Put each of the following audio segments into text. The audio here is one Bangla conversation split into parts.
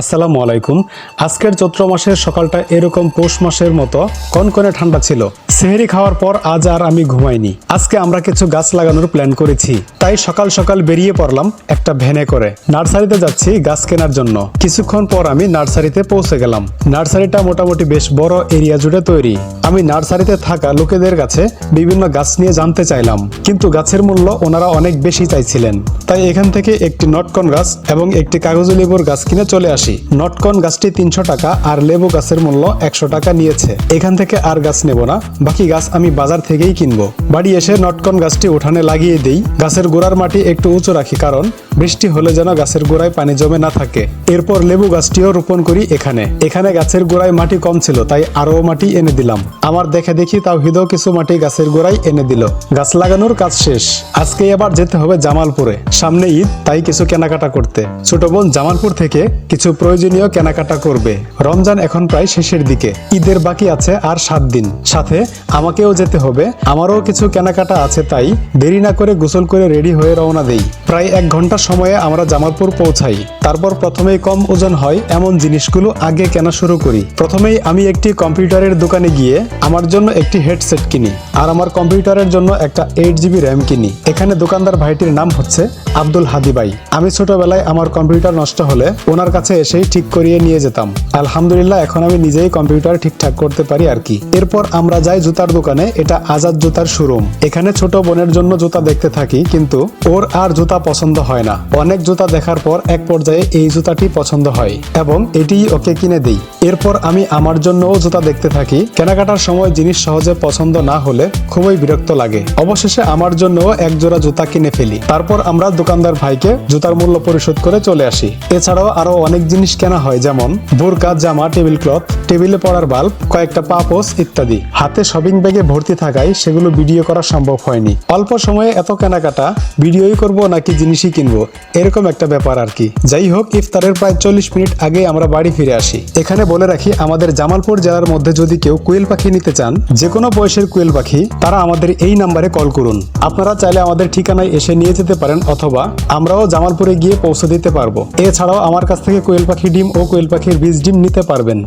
আসসালামু আলাইকুম। আজকের চৈত্র মাসের সকালটা এরকম পৌষ মাসের মতো কনকনে ঠান্ডা ছিল। সেহেরি খাওয়ার পর আজ আর আমি ঘুমাইনি। আজকে আমরা কিছু গাছ লাগানোর প্ল্যান করেছি। তাই সকাল সকাল বেরিয়ে পড়লাম একটা ভ্যানে করে। নার্সারিতে যাচ্ছি গাছ কেনার জন্য। কিছুক্ষণ পর আমি নার্সারিতে পৌঁছে গেলাম। নার্সারিটা মোটামুটি বেশ বড় এরিয়া জুড়ে তৈরি। আমি নার্সারিতে থাকা লোকেদের কাছে বিভিন্ন গাছ নিয়ে জানতে চাইলাম। কিন্তু গাছের মূল্য ওনারা অনেক বেশি চাইছিলেন। তাই এখান থেকে একটি নটকন গাছ এবং একটি কাগজি লেবুর গাছ কিনে চলে আসি নটকন গাছটি তিনশো টাকা আর লেবু গাছের মূল্য একশো টাকা নিয়েছে। এখান থেকে আর গাছ নেব না, বাকি গাছ আমি বাজার থেকেই কিনবো। বাড়ি এসে নটকন গাছটি উঠানে লাগিয়ে দেই। গাছের গোড়ার মাটি একটু উঁচু রাখি কারণ বৃষ্টি হলে যেন গাছের গোড়ায় পানি জমে না থাকে। এরপর লেবু গাছটিও রোপণ করি এখানে। এখানে গাছের গোড়ায় মাটি কম ছিল, তাই আরও মাটি এনে দিলাম। আমার দেখে দেখি তাও হৃদয় কিছু মাটি গাছের গোড়ায় এনে দিল। গাছ লাগানোর কাজ শেষ। আজকে আবার যেতে হবে জামালপুরে। সামনে ঈদ, তাই কিছু কেনাকাটা করতে। ছোট বোন জামালপুর থেকে কিছু প্রয়োজনীয় কেনাকাটা করবে। রমজান এখন প্রায় শেষের দিকে। ঈদের বাকি আছে আর সাত দিন। সাথে আমাকেও যেতে হবে। আমারও কিছু কেনাকাটা আছে তাই দেরি না করে গোসল করে রেডি হয়ে রওনা দেই। প্রায় এক ঘণ্টা সময়ে আমরা জামালপুর পৌঁছাই। তারপর প্রথমেই কম ওজন হয় এমন জিনিসগুলো আগে কেনা শুরু করি। প্রথমেই আমি একটি কম্পিউটারের দোকানে গিয়ে আমার জন্য একটি হেডসেট কিনি আর আমার কম্পিউটারের জন্য একটা এইট জিবি র্যাম কিনি। এখানে দোকানদার ভাইটির নাম হচ্ছে আব্দুল হাদি ভাই। আমি ছোটবেলায় আমার কম্পিউটার নষ্ট হলে ওনার কাছে এসেই ঠিক করিয়ে নিয়ে যেতাম। আলহামদুলিল্লাহ, এখন আমি নিজেই কম্পিউটার ঠিকঠাক করতে পারি আর কি। এরপর আমরা যাই জুতার দোকানে, এটা আজাদ জুতার শোরুম এখানে ছোট বোনের জন্য জুতা দেখতে থাকি, কিন্তু ওর আর জুতা পছন্দ হয় না। অনেক জুতা দেখার পর এক পর্যায়ে এই জুতাটি পছন্দ হয় এবং এটি ওকে কিনে দেই। এরপর আমি আমার জন্যও জুতা দেখতে থাকি। কেনাকাটার সময় জিনিস সহজে পছন্দ না হলে খুবই বিরক্ত লাগে। অবশেষে আমার জন্যও এক জোড়া জুতা কিনে ফেলি। তারপর আমরা দোকানদার ভাইকে জুতার মূল্য পরিশোধ করে চলে আসি। এছাড়াও আরও অনেক জিনিস কেনা হয় যেমন বোরকা জামা টেবিল ক্লথ টেবিলে পড়ার বাল্ব, কয়েকটা পাপোস ইত্যাদি। হাতে শপিং ব্যাগে ভর্তি থাকায় সেগুলো ভিডিও করা সম্ভব হয়নি। অল্প সময়ে এত কেনাকাটা, ভিডিওই করব নাকি জিনিসই কিনবো? এরকম একটা ব্যাপার আর কি। যাই হোক, ইফতারের প্রায় চল্লিশ মিনিট আগে আমরা বাড়ি ফিরে আসি। এখানে বলে রাখি, আমাদের জামালপুর জেলার মধ্যে যদি কেউ কুয়েল পাখি নিতে চান যে কোনো বয়সের কুয়েল পাখি, তারা আমাদের এই নাম্বারে কল করুন। আপনারা চাইলে আমাদের ঠিকানায় এসে নিয়ে যেতে পারেন, অথবা আমরাও জামালপুরে গিয়ে পৌঁছে দিতে পারব। এছাড়াও আমার কাছ থেকে কোয়েল পাখি ডিম ও কোয়েল পাখির বীজ ডিম নিতে পারবেন।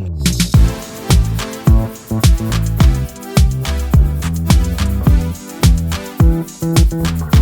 Thank